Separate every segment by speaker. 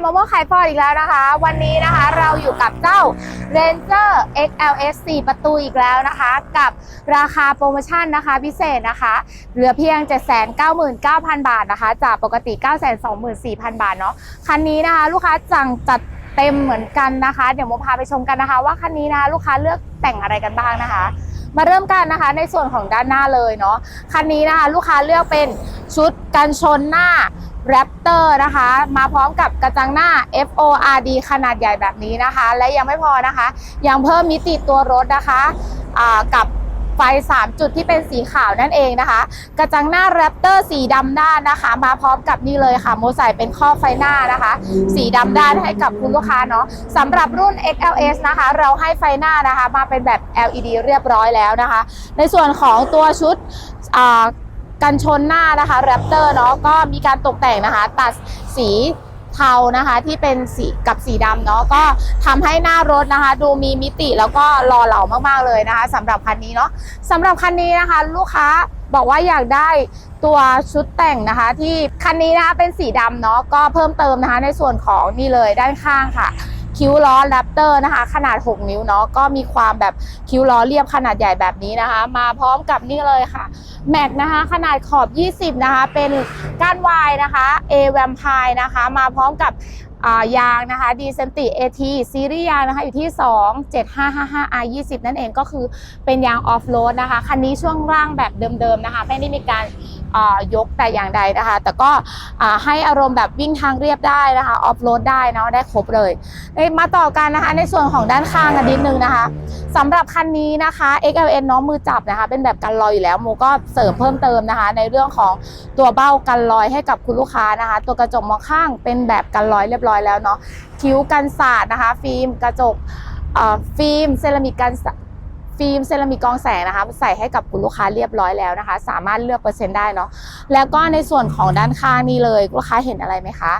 Speaker 1: โมโมขายฟอร์ดอีกแล้วนะคะ วันนี้นะคะเราอยู่กับเจ้า Ranger XLS 4 ประตูอีกแล้วนะคะ กับราคาโปรโมชั่นนะคะพิเศษนะคะ เหลือเพียง 799,000 บาทนะคะ จากปกติ 924,000 บาทเนาะคันนี้นะคะ ลูกค้าจังจัดเต็มเหมือนกันนะคะ เดี๋ยวโมพาไปชมกันนะคะ ว่าคันนี้นะคะลูกค้าเลือกแต่งอะไรกันบ้างนะคะมาเริ่มกันนะคะในส่วนของด้านหน้าเลยเนาะคันนี้นะคะ ลูกค้าเลือกเป็นชุดกันชนหน้า Raptor นะคะ มาพร้อมกับกระจังหน้า FORD ขนาดใหญ่แบบนี้นะคะ และยังไม่พอนะคะ ยังเพิ่มมิติตัวรถนะคะอ่ากับไฟ 3 จุดที่เป็นสีขาวนั่นเองนะคะ กระจังหน้า Raptor สีดำด้านนะคะ มาพร้อมกับนี่เลยค่ะ โมใส่เป็นข้อไฟหน้านะคะ สีดำด้านให้กับคุณลูกค้าเนาะสำหรับรุ่น XLS นะคะ เราให้ไฟหน้านะคะ มาเป็นแบบ LED เรียบร้อยแล้วนะคะ ในส่วนของตัวชุดอ่า กันชนหน้านะคะแรปเตอร์เนาะก็มีการตกแต่งนะคะ ตัดสีเทานะคะที่เป็นสีกับสีดำเนาะก็ทำให้หน้ารถนะคะ ดูมีมิติแล้วก็หล่อเหลามากๆเลยนะคะสำหรับคันนี้เนาะสำหรับคันนี้นะคะ ลูกค้าบอกว่าอยากได้ตัวชุดแต่งนะคะ ที่คันนี้นะคะเป็นสีดำเนาะก็เพิ่มเติมนะคะ ในส่วนของนี่เลยด้านข้างค่ะ คิ้วล้อแรปเตอร์นะคะ ขนาด 6 นิ้วเนาะก็มีความแบบคิ้วล้อเรียบขนาดใหญ่แบบนี้นะคะ มาพร้อมกับนี่เลยค่ะแม็กนะคะขนาดขอบ 20 นะคะ เป็นก้านวายนะคะ A Vampire นะคะ มาพร้อมกับ ยางนะคะดีเซนติ AT ซีรียานะคะอยู่ที่ 27555 R 20 นั่นเองก็คือเป็นยางออฟโรดนะคะ คันนี้ช่วงล่างแบบเดิมๆนะคะ ไม่ได้มีการยกแต่อย่างใดนะคะ แต่ก็ให้อารมณ์แบบวิ่งทางเรียบได้นะคะออฟโรดได้เนาะได้ครบเลยมาต่อกันนะคะในส่วนของด้านข้างกันนิดนึงนะคะสำหรับคันนี้นะคะ XLN น้องมือจับนะคะ เป็นแบบกันรอยอยู่แล้วโมก็เสริมเพิ่มเติมนะคะ ในเรื่องของตัวเบ้ากันรอยให้กับคุณลูกค้านะคะ ตัวกระจกมองข้างเป็นแบบกันรอยเรียบร้อยแล้วเนาะคิ้วกันสาดนะคะ ฟิล์มกระจกฟิล์มเซรามิกกันฟิล์มเซรามิกกองแสงนะคะใส่ให้กับคุณลูกค้าเรียบร้อยแล้วนะคะ สามารถเลือกเปอร์เซ็นต์ได้เนาะแล้วก็ในส่วนของด้านข้างนี่เลยลูกค้าเห็นอะไรไหมคะ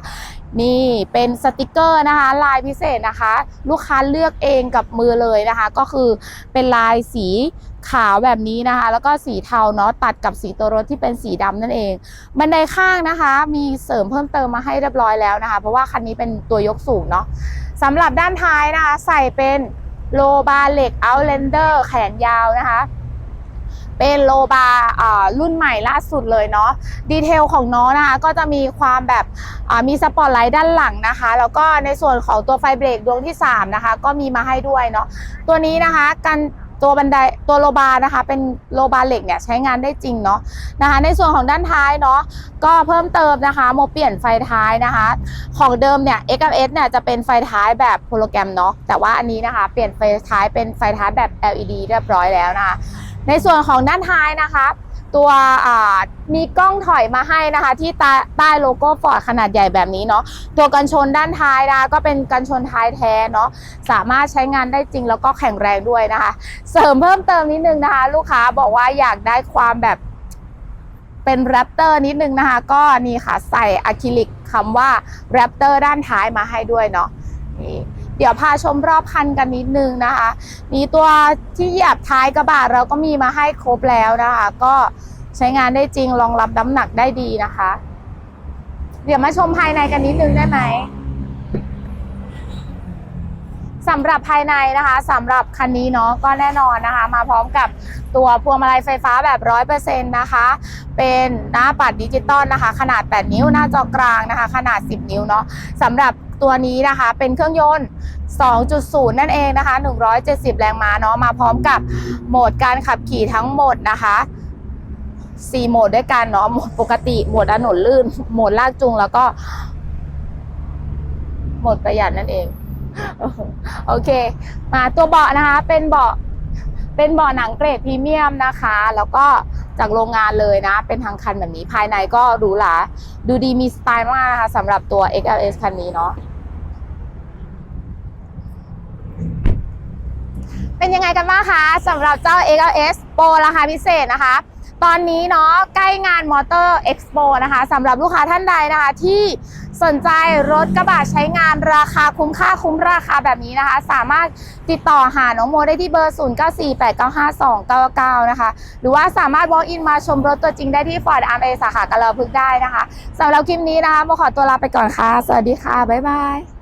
Speaker 1: นี่เป็นสติกเกอร์นะคะ ลายพิเศษนะคะ ลูกค้าเลือกเองกับมือเลยนะคะ ก็คือเป็นลายสี ขาวแบบนี้นะคะ แล้วก็สีเทาเนาะตัดกับสีตัวรถที่เป็นสีดำนั่นเอง บันไดข้างนะคะ มีเสริมเพิ่มเติมมาให้เรียบร้อยแล้วนะคะ เพราะว่าคันนี้เป็นตัวยกสูงเนาะสำหรับด้านท้ายนะคะ ใส่เป็นโลบาเหล็กเอาเลนเดอร์แขนยาวนะคะเป็นโลบาอ่ารุ่นใหม่ล่าสุดเลยเนาะดีเทลของน้องนะคะก็จะมีความแบบอ่ามีสปอตไลท์ด้านหลังนะคะ แล้วก็ในส่วนของตัวไฟเบรกดวงที่ 3 นะคะ ก็มีมาให้ด้วยเนาะตัวนี้นะคะกัน ตัวบันไดตัวโลบานะคะ เป็นโลบาเหล็กเนี่ยใช้งานได้จริงเนาะนะคะ ในส่วนของด้านท้ายเนาะก็เพิ่มเติมนะคะ โมเปลี่ยนไฟท้ายนะคะ ของเดิมเนี่ย x s เนี่ยจะเป็นไฟท้ายแบบโฮโลแกรมเนาะแต่ว่าอันนี้นะคะ เปลี่ยนไฟท้ายเป็นไฟท้ายแบบ LED เรียบร้อยแล้วนะคะ ในส่วนของด้านท้ายนะคะ ตัวมีกล้องถอยมาให้นะคะ ที่ใต้ใตโลโก้ฟอร์ดขนาดใหญ่แบบนี้เนาะตัวกันชนด้านท้ายนะคะก็เป็นกันชนท้ายแท้เนาะสามารถใช้งานได้จริงแล้วก็แข็งแรงด้วยนะคะ เสริมเพิ่มเติมนิดนึงนะคะ ลูกค้าบอกว่าอยากได้ความแบบเป็นแรปเตอร์นิดนึงนะคะ ก็นี่ค่ะใส่อะคริลิกคำว่าแรปเตอร์ด้านท้ายมาให้ด้วยเนาะนี่ เดี๋ยวพาชมรอบคันกันนิดนึงนะคะ มีตัวที่เหยียบท้ายกระบะเราก็มีมาให้ครบแล้วนะคะ ก็ใช้งานได้จริงรองรับน้ำหนักได้ดีนะคะ เดี๋ยวมาชมภายในกันนิดนึงได้ไหมสำหรับภายในนะคะสำหรับคันนี้เนาะก็แน่นอนนะคะ มาพร้อมกับตัวพวงมาลัยไฟฟ้าแบบร้อยเปอร์เซ็นต์นะคะ เป็นหน้าปัดดิจิตอลนะคะ ขนาด 8 นิ้วหน้าจอกลางนะคะ ขนาด 10 นิ้วเนาะสำหรับ ตัวนี้นะคะเป็นเครื่องยนต์ 2.0 นั่นเองนะคะ 170 แรงม้าเนาะมาพร้อมกับโหมดการขับขี่ทั้งหมดนะคะ4โหมดด้วยกันเนาะโหมดปกติโหมดถนนลื่นโหมดลากจูงแล้วก็โหมดประหยัดนั่นเอง โอเค มาตัวเบาะนะคะ เป็นเบาะเป็นเบาะหนังเกรดพรีเมียมนะคะ แล้วก็จากโรงงานเลยนะ เป็นทางคันแบบนี้ภายในก็หรูหราดูดีมีสไตล์มากนะคะสำหรับตัว XLS คันนี้เนาะ เป็นยังไงกันบ้างคะสำหรับเจ้า XLS Pro ราคาพิเศษนะคะ ตอนนี้เนาะใกล้งานมอเตอร์เอ็กซ์โปนะคะสำหรับลูกค้าท่านใดนะคะ ที่สนใจรถกระบะใช้งานราคาคุ้มค่าคุ้มราคาแบบนี้นะคะ สามารถติดต่อหาน้องโมได้ที่เบอร์ 0948952299 นะคะ หรือว่าสามารถ walk in มาชมรถตัวจริงได้ที่ Ford r m a สาขากะลาพึกได้นะคะสำหรับคลิปนี้นะคะโมขอตัวลาไปก่อนค่ะ สวัสดีค่ะ บ๊ายบาย